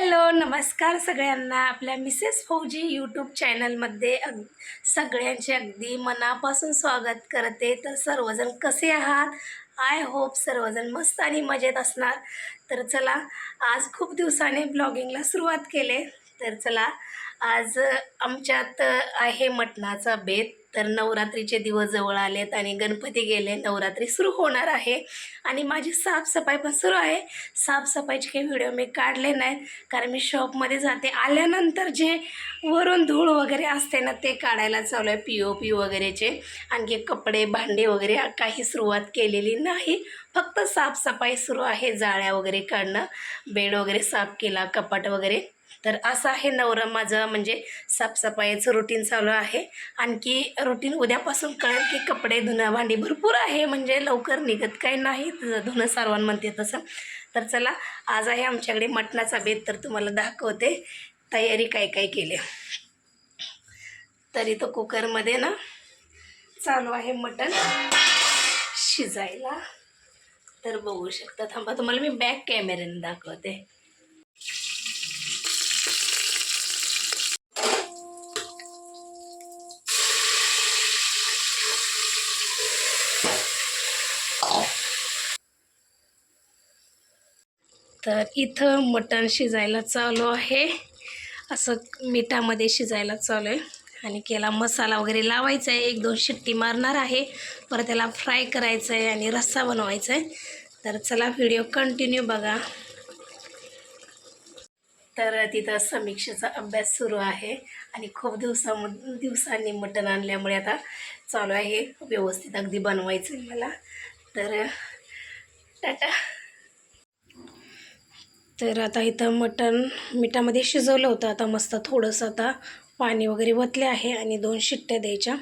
Hello नमस्कार सगळ्यांना. आपल्या मिसेस फौजी यूट्यूब चॅनलमध्ये अग सगळ्यांचे अगदी मनापासून स्वागत करते. तर सर्वजण कसे आहात? आय होप सर्वजण मस्त आणि मजेत असणार. तर चला आज खूप दिवसाने ब्लॉगिंगला सुरुवात केले. तर चला आज आमच्यात आहे मटणाचा बेत. तर नवरात्रीचे दिवस जवळ आलेत आणि गणपती गेले नवरात्री सुरू होणार आहे. आणि माझी साफसफाई पण सुरू आहे. साफसफाईचे काही व्हिडिओ मी काढले नाहीत कारण मी शॉपमध्ये जाते. आल्यानंतर जे वरून धूळ वगैरे असते ना ते काढायला चालू आहे पी ओ पी वगैरेचे. आणखी कपडे भांडे वगैरे काही सुरुवात केलेली नाही. फक्त साफसफाई सुरू आहे जाळ्या वगैरे काढणं बेड वगैरे साफ केला कपाट वगैरे तर असं आहे नवरं माझं म्हणजे साफसफाईचं रुटीन चालू आहे. आणखी रुटीन उद्यापासून कळेल की कपडे धुणं भांडी भरपूर आहे. म्हणजे लवकर निघत काही नाही धुणं सारवण म्हणते तसं. तर चला आज आहे आमच्याकडे मटणाचा बेत तर तुम्हाला दाखवते तयारी काय काय केली. तरी तो कुकरमध्ये ना चालू आहे मटण शिजायला. तर बघू शकता थांबा तुम्हाला मी बॅक कॅमेऱ्याने दाखवते. तर इथं मटण शिजायला चालू आहे. असं मिठामध्ये शिजायला चालू आहे. आणि केला मसाला वगैरे लावायचा आहे. एक दोन शिट्टी मारणार आहे. परत त्याला फ्राय करायचं आहे आणि रस्सा बनवायचा आहे. तर चला व्हिडिओ कंटिन्यू बघा. तर तिथं समीक्षेचा अभ्यास सुरू आहे. आणि खूप दिवसाम दिवसांनी मटण आणल्यामुळे आता चालू आहे. व्यवस्थित अगदी बनवायचं आहे मला. तर टाटा. तर आता इथं मटण मिठामध्ये शिजवलं होतं. आता मस्त थोडंसं आता पाणी वगैरे वतले आहे आणि दोन शिट्ट्या द्यायच्या.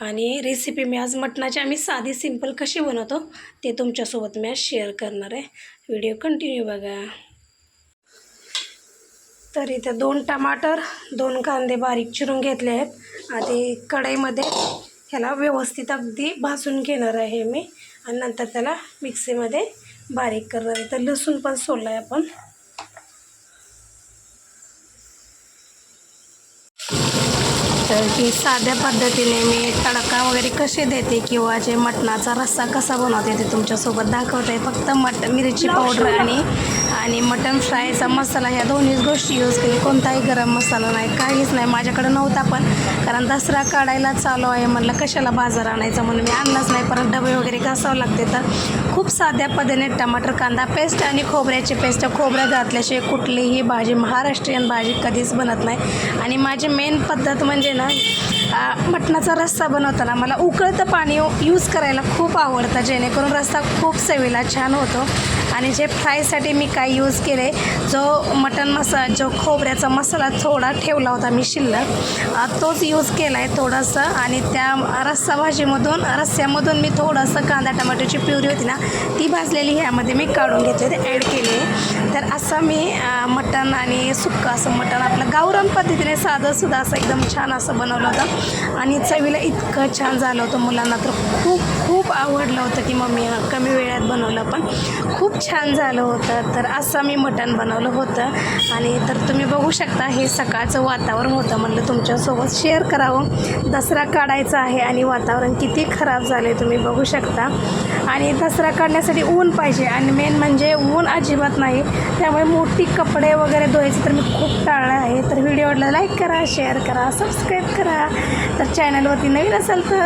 आणि रेसिपी मी आज मटणाची आम्ही साधी सिंपल कशी बनवतो ते तुमच्यासोबत मी आज शेअर करणार आहे. व्हिडिओ कंटिन्यू बघा. तर इथे दोन टमाटर दोन कांदे बारीक चिरून घेतले आहेत. आधी कढईमध्ये ह्याला व्यवस्थित अगदी भाजून घेणार आहे मी. आणि नंतर त्याला मिक्सीमध्ये बारीक करणार आहे. तर लसूण पण सोडलं आहे आपण. तर ही साध्या पद्धतीने मी तडका वगैरे कसे देते किंवा जे मटणाचा रस्सा कसा बनवते ते तुमच्यासोबत दाखवते फक्त मट मिरची पावडर आणि आणि मटन फ्रायचा मसाला ह्या दोन्हीच गोष्टी यूज केली. कोणताही गरम मसाला नाही काहीच नाही. माझ्याकडे नव्हता पण. कारण दसरा काढायला चालू आहे म्हटलं कशाला बाजार आणायचा म्हणून? मी आणलाच नाही. परत डबे वगैरे घासावं लागते. तर खूप साध्या पद्धतीने टमाटर कांदा पेस्ट आणि खोबऱ्याची पेस्ट. खोबऱ्या घातल्याशिवाय कुठलीही भाजी महाराष्ट्रीयन भाजी कधीच बनत नाही. आणि माझी मेन पद्धत म्हणजे ना मटणाचा रस्सा बनवताना मला उकळतं पाणी यूज करायला खूप आवडतं. जेणेकरून रस्सा खूप चवीला छान होतो. आणि जे फ्रायसाठी मी काय यूज केले जो मटन मसा जो खोबऱ्याचा मसाला थोडा ठेवला होता मी शिल्लक तोच यूज केला आहे थोडंसं. आणि त्या रस्सा भाजीमधून रस्स्यामधून मी थोडंसं कांदा टमाट्याची प्युरी होती ना ती भाजलेली ह्यामध्ये मी काढून घेतली ते ॲड केले. तर असं मी मटण आणि सुक्कं असं मटण आपलं गावरान पद्धतीने साधंसुद्धा असं एकदम छान असं बनवलं होतं. आणि चवीला इतकं छान झालं होतं मुलांना तर खूप खूप आवडलं होतं की मम्मी कमी वेळात बनवलं पण खूप छान झालं होतं. तर असं मी मटण बनवलं होतं. आणि तर तुम्ही बघू शकता हे सकाळचं वातावरण होतं म्हणलं तुमच्यासोबत शेअर करावं. दसरा काढायचा आहे आणि वातावरण किती खराब झाले तुम्ही बघू शकता. आणि दसरा काढण्यासाठी ऊन पाहिजे आणि मेन म्हणजे ऊन अजिबात नाही. त्यामुळे मोठी कपडे वगैरे धुवायचे तर मी खूप टाळलं आहे. तर व्हिडिओला लाईक करा शेअर करा सबस्क्राईब करा. तर चॅनलवरती नवीन असाल तर